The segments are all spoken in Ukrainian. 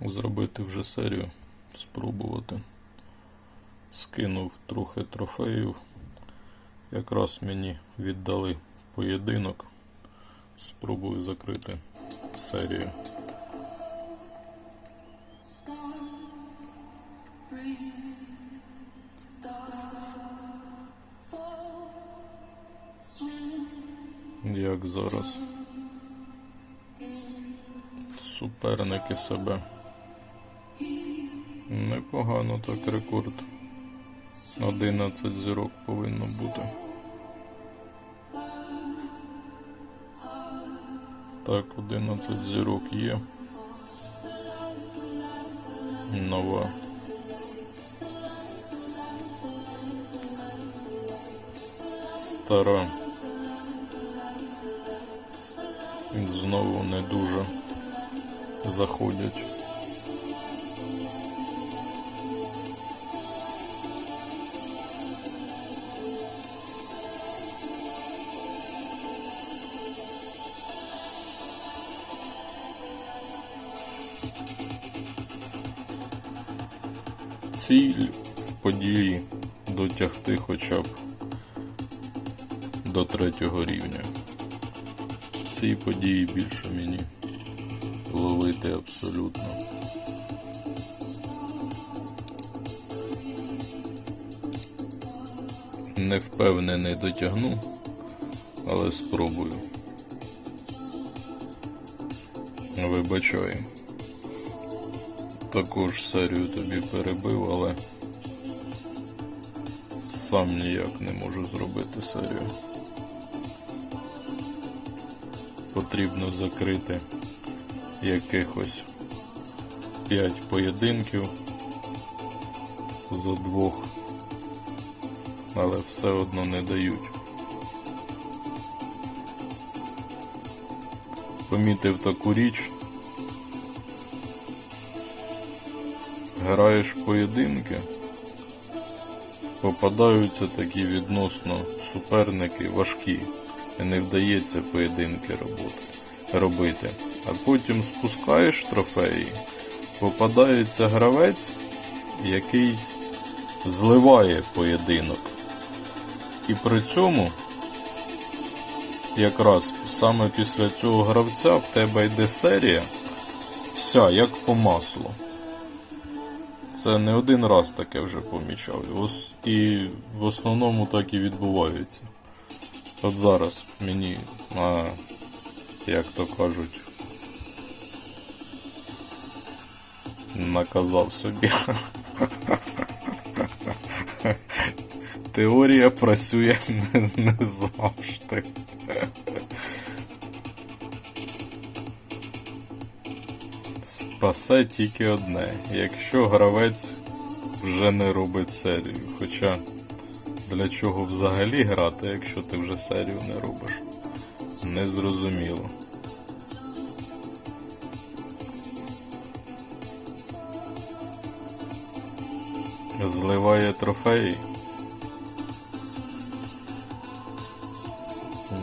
зробити вже серію, спробувати. Скинув трохи трофеїв. Якраз мені віддали поєдинок. Спробую закрити серію. Як зараз суперники себе. Непогано так рекорд. 11 зірок повинно бути. Так, 11 зірок є. Нова. Стара. Знову не дуже заходять. Ціль в події дотягти хоча б до третього рівня. Ці події більше мені ловити абсолютно. Не впевнений дотягну, але спробую. Вибачаю. Також серію тобі перебив, але сам ніяк не можу зробити серію. Потрібно закрити якихось 5 поєдинків за двох, але все одно не дають. Помітив таку річ. Граєш поєдинки, попадаються такі відносно суперники важкі, і не вдається поєдинки робити. А потім спускаєш трофеї, попадається гравець, який зливає поєдинок. І при цьому якраз саме після цього гравця в тебе йде серія, вся як по маслу. Це не один раз таке вже помічав. І в основному так і відбувається. От зараз мені, а, як то кажуть, наказав собі. Теорія працює не завжди. Спасе тільки одне, якщо гравець вже не робить серію. Хоча для чого взагалі грати, якщо ти вже серію не робиш? Незрозуміло. Зливає трофеї.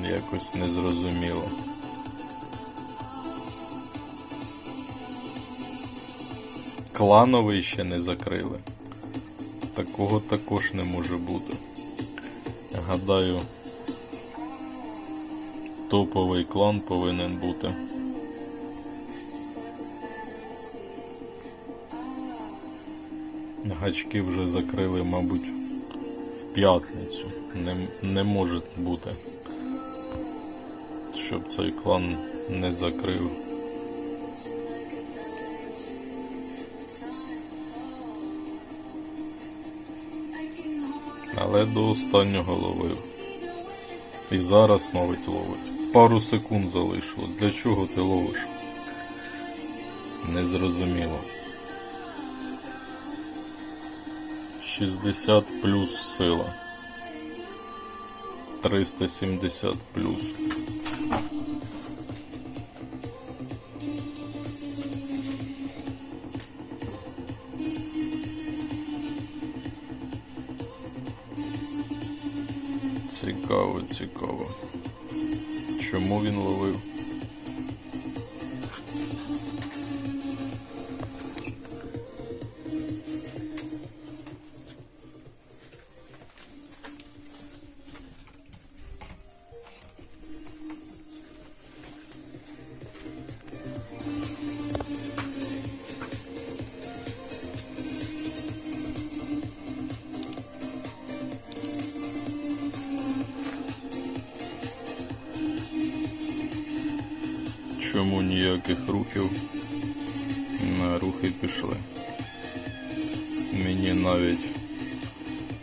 Якось незрозуміло. Клановий ще не закрили. Такого також не може бути. Гадаю, топовий клан повинен бути. Гачки вже закрили, мабуть, в п'ятницю. Не, не може бути, щоб цей клан не закрив. Але до останнього ловив. І зараз новить ловить. Пару секунд залишилось. Для чого ти ловиш? Незрозуміло. 60 плюс сила. 370 плюс. Цікаво, цікаво. Чому він ловив? Рухи пішли. Мені навіть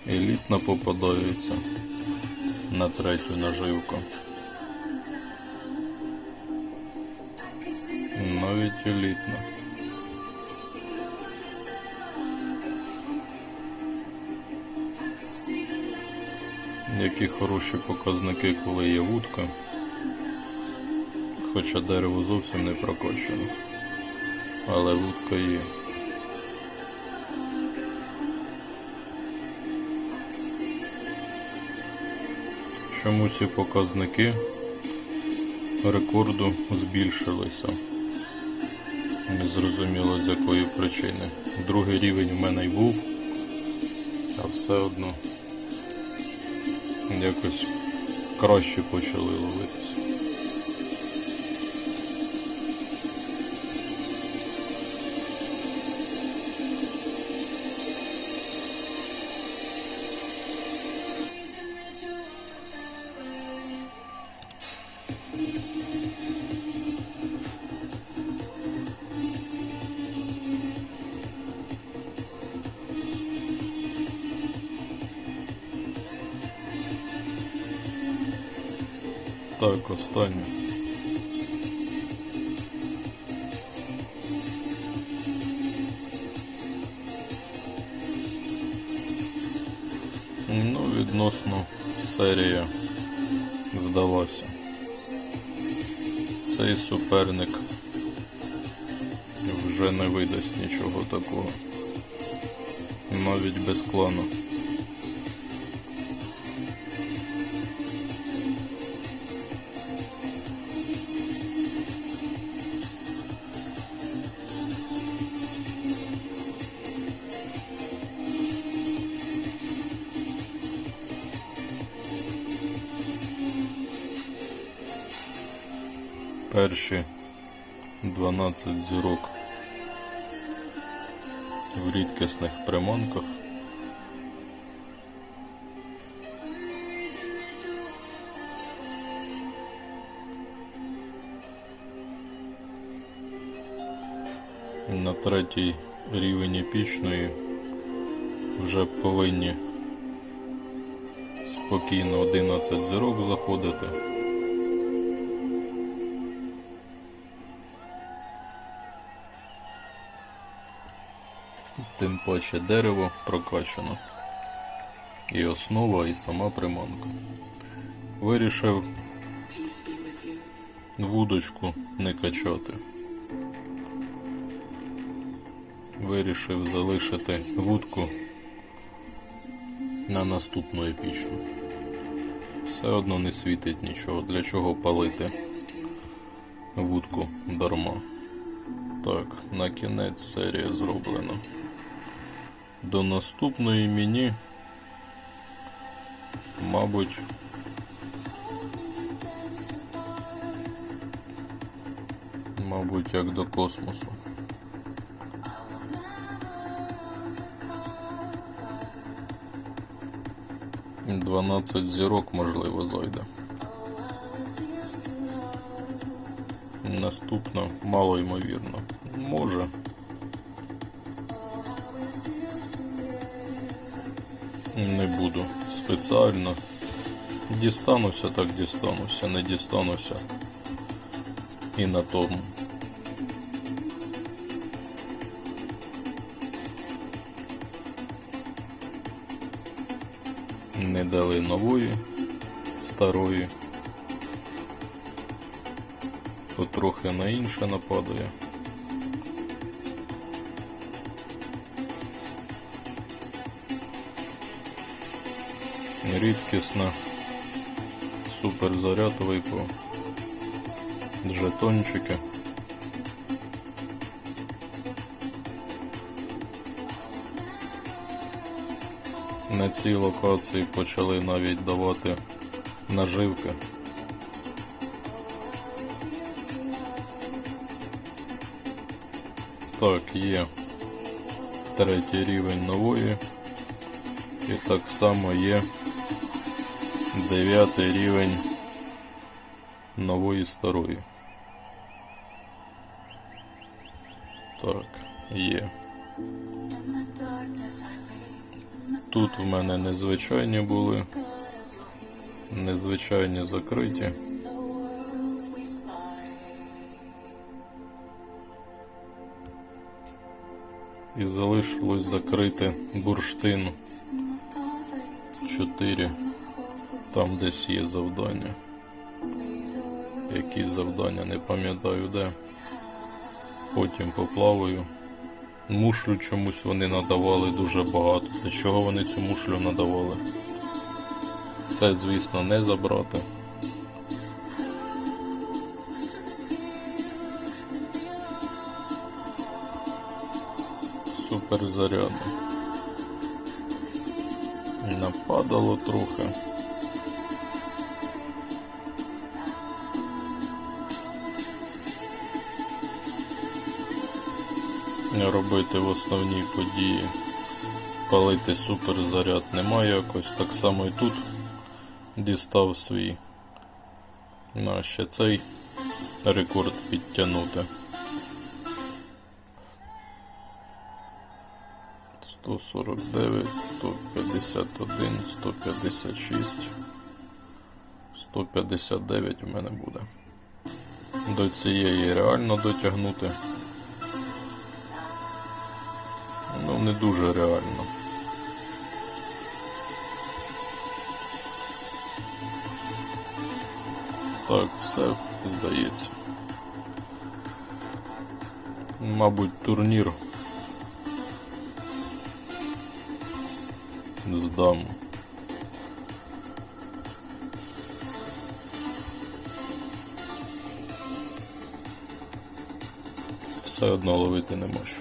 елітна попадається на третю наживку. Навіть елітна. Які хороші показники, коли є вудка. Хоча дерево зовсім не прокочено. Але вудка є. Чомусь і показники рекорду збільшилися. Незрозуміло з якої причини. Другий рівень в мене й був, а все одно якось краще почали ловитися. Так, останнє. Ну, відносно серія вдалася. Цей суперник вже не видасть нічого такого. Навіть без клану. Перші 12 зірок в рідкісних приманках. На третій рівень епічної вже повинні спокійно 11 зірок заходити. Паче дерево прокачано. І основа, і сама приманка. Вирішив вудочку не качати. Вирішив залишити вудку на наступну епічну. Все одно не світить нічого. Для чого палити вудку дарма. Так, на кінець серія зроблена. До наступної мені, мабуть, мабуть, як до космосу. Дванадцять зірок, можливо, зайде. Наступно мало ймовірно. Може. Не буду спеціально. Дістануся, так дістануся, не дістануся. І на тому. Не дали нової, старої. Потрохи на інше нападає. Рідкісна. Суперзаряд випав. Жетончики. На цій локації почали навіть давати наживки. Так, є третій рівень нової. І так само є дев'ятий рівень нової старої. Так, є. Тут в мене незвичайні були. Незвичайні закриті. І залишилось закрити бурштин 4. Там десь є завдання. Які завдання, не пам'ятаю де. Потім поплаваю. Мушлю чомусь вони надавали дуже багато. Для чого вони цю мушлю надавали? Це, звісно, не забрати. Супер. Нападало трохи. Робити в основній події. Палити суперзаряд немає якось. Так само і тут дістав свій. На ще цей рекорд підтягнути. 149, 151, 156, 159 у мене буде. До цієї реально дотягнути. Не дуже реально. Так, все здається. Мабуть, турнір здам. Все одно ловити не можу.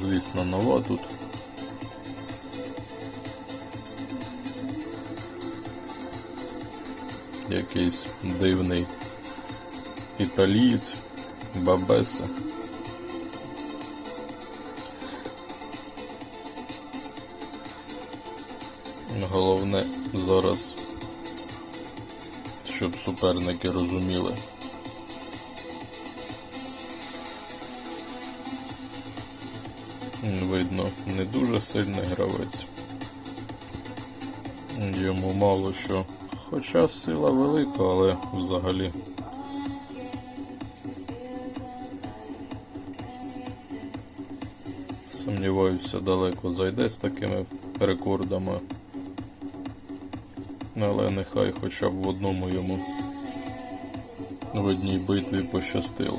Звісно, нова тут. Якийсь дивний італієць, бабеса. Головне зараз, щоб суперники розуміли. Видно, не дуже сильний гравець. Йому мало що. Хоча сила велика, але взагалі. Сумніваюся, далеко зайде з такими рекордами. Але нехай хоча б в одному йому в одній битві пощастило.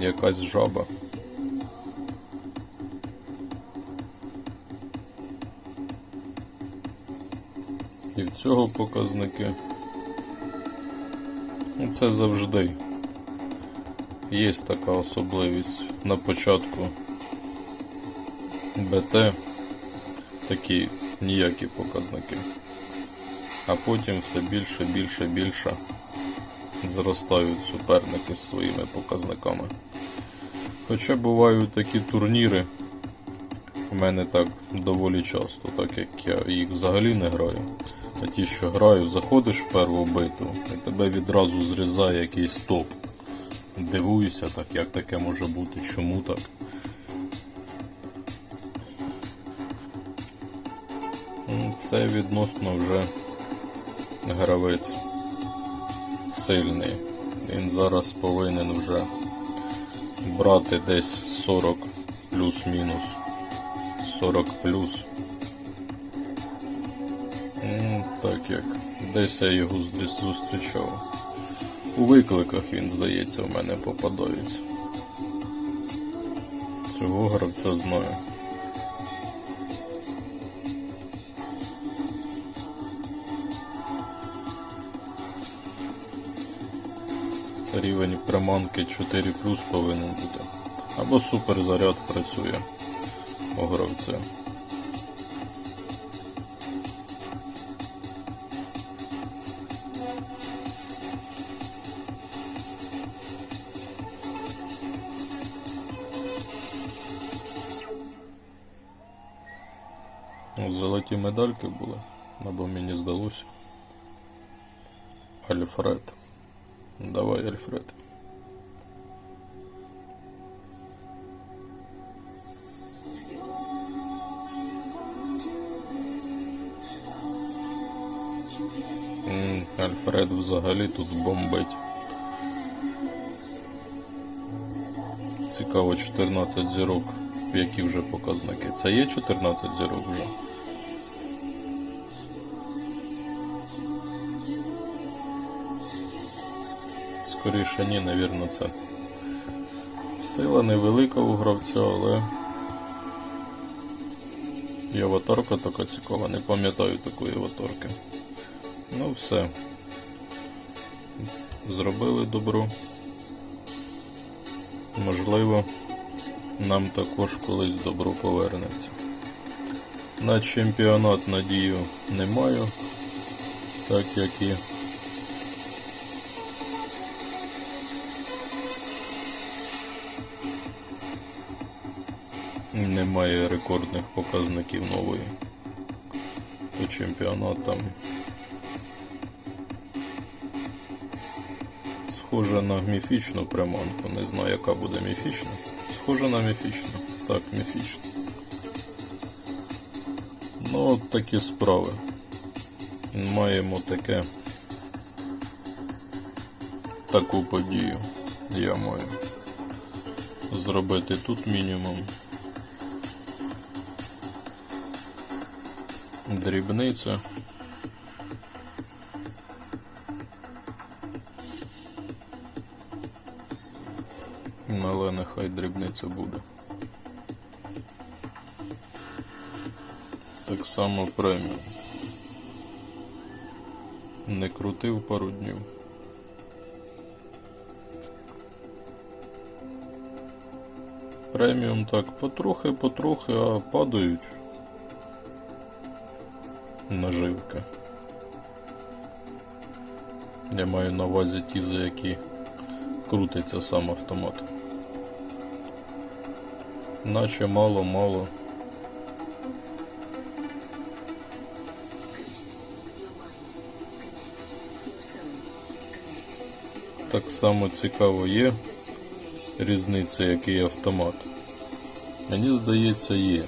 Якась жаба. Цього показники. Це завжди є така особливість на початку БТ такі ніякі показники. А потім все більше, більше, більше зростають суперники з своїми показниками. Хоча бувають такі турніри, у мене так доволі часто, так як я їх взагалі не граю. А ті, що граю, заходиш в перву битву і тебе відразу зрізає якийсь топ. Дивуюся, так як таке може бути, чому так. Це відносно вже гравець сильний. Він зараз повинен вже брати десь 40 плюс-мінус. 40 плюс. Так як десь я його здесь зустрічав. У викликах він, здається, в мене попадається. Цього гравця знаю. Це рівень приманки 4 повинен бути. Або суперзаряд працює у гравця. Золоті медальки були, або мені здалося. Альфред. Давай, Альфред. М, Альфред взагалі тут бомбить. Цікаво, 14 зірок. Які вже показники? Це є 14 зірок вже? Скоріше ні, навірно, це. Сила невелика у гравця, але. І аватарка така цікава, не пам'ятаю такої аватарки. Ну все. Зробили добро. Можливо, нам також колись добро повернеться. На чемпіонат надію не маю, так як і немає рекордних показників нової. По чемпіонатам схоже на міфічну приманку. Не знаю, яка буде міфічна. Схоже на міфічну. Так, міфічна. Ну, от такі справи. Маємо таке. Таку подію. Я маю. Зробити тут мінімум. Дрібниця. Але нехай дрібниця буде. Так само преміум. Не крутив пару днів. Преміум так потрохи, потрохи, а падають наживки. Я маю на увазі ті, за які крутиться сам автомат. Наче мало-мало. Так само цікаво є різниця, який автомат. Мені здається, є.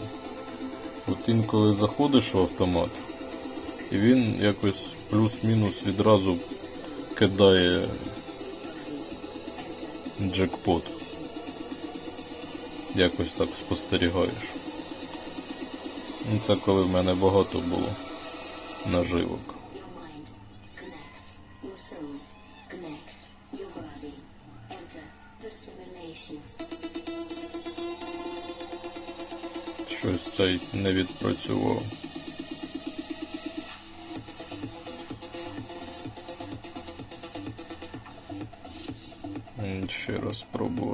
От інколи заходиш в автомат, і він якось плюс-мінус відразу кидає джекпот. Якось так спостерігаєш. Ну, Це коли в мене багато було наживок. Щось цей не відпрацював.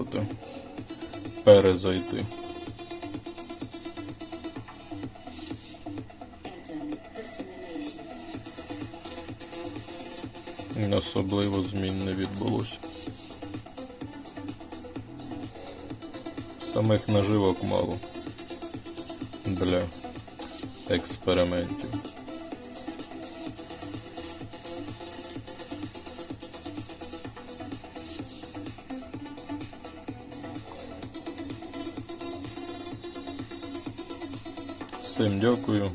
Спробувати перезайти. Особливо змін не відбулося. Самих наживок мало для експериментів. Всім дякую.